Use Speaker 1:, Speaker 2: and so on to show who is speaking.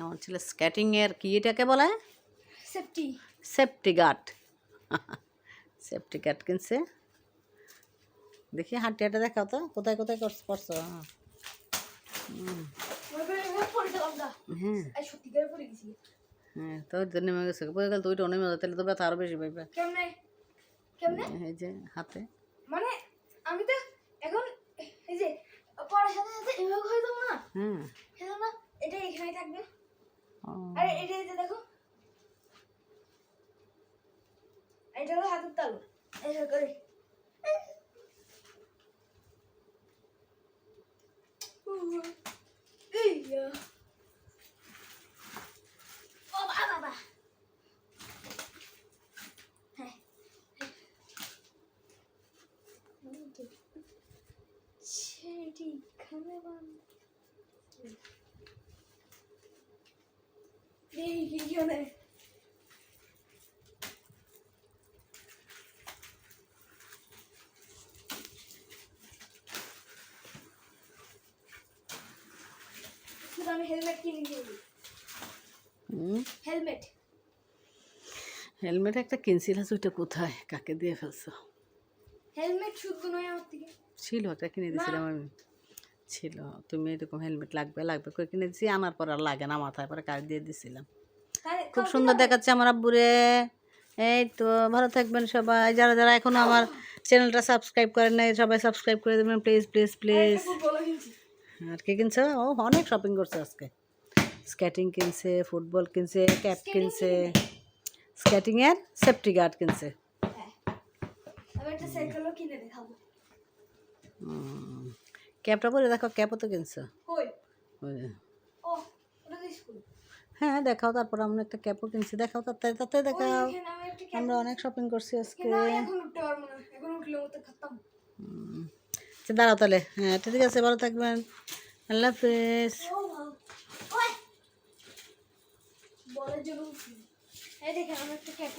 Speaker 1: আমার ছিল স্কেটিংয়ের কি এটাকে বলে?
Speaker 2: Safety
Speaker 1: safety guard safety guard কিনছে। দেখি হাঁটি হাঁটে দেখাও তো কোথায় কোথায় করছ- করছ? হ্যাঁ।
Speaker 2: পড়ে
Speaker 1: হ্যাঁ।
Speaker 2: পড়ে গেছি।
Speaker 1: নেমে গেল নেমে যাবে তাহলে তো ব্যথা আরও বেশি পাইবে। এই যে হাতে।
Speaker 2: মানে আমি তো এখন এই যে পড়ার সাথে সাথে এভাবে হয়ে যাব না?
Speaker 1: হ্যাঁ।
Speaker 2: এটা এখানে থাকবে। আরে এটা যে দেখো। এটা হলো হাতের তালু। এইভাবে করে। এই ইয়া। ও বাবা বাবা হ্যাঁ ছেড়ি খানে বান এই কি কেনে শুধু আমি হেলমেট। কিনে হেলমেট
Speaker 1: হেলমেট একটা কিনছিলাম ওইটা কোথায়? কাকে দিয়ে ফেলছো?
Speaker 2: হেলমেট শুধু নয় আমার থেকে।
Speaker 1: ছিল একটা কিনে দিয়েছিলাম আমি। ছিল। তুমি এরকম হেলমেট লাগবে লাগবে করে কিনে দিয়েছি আনার পর আর লাগে না মাথায় পরে কাজ দিয়ে দিছিলাম। খুব সুন্দর দেখাচ্ছে আমার আব্বুরে। এই তো ভালো থাকবেন সবাই। যারা যারা এখনও আমার চ্যানেলটা সাবস্ক্রাইব করেন নাই সবাই সাবস্ক্রাইব করে দেবেন প্লিজ প্লিজ প্লিজ আর কি কিনছে? ও অনেক শপিং করছে আজকে। স্কেটিং কিনছে ফুটবল কিনছে ক্যাপ কিনছে স্কেটিংয়ের সেফটি গার্ড কিনছে।
Speaker 2: হ্যাঁ। আমি একটা সাইকেলও কিনে দেখাবো।
Speaker 1: ক্যাপটা পরে দেখো ক্যাপও তো কিনছে। হ্যাঁ দেখাও তারপর আমরা একটা ক্যাপও কিনছি। দেখাও তাতে তাতে দেখাও। আমরা অনেক শপিং করছি আজকে। আচ্ছা দাঁড়াও তাহলে। হ্যাঁ ঠিক আছে ভালো থাকবেন। আল্লাহ হাফেজ।
Speaker 2: বলের জন্য এই একটা ক্যাপ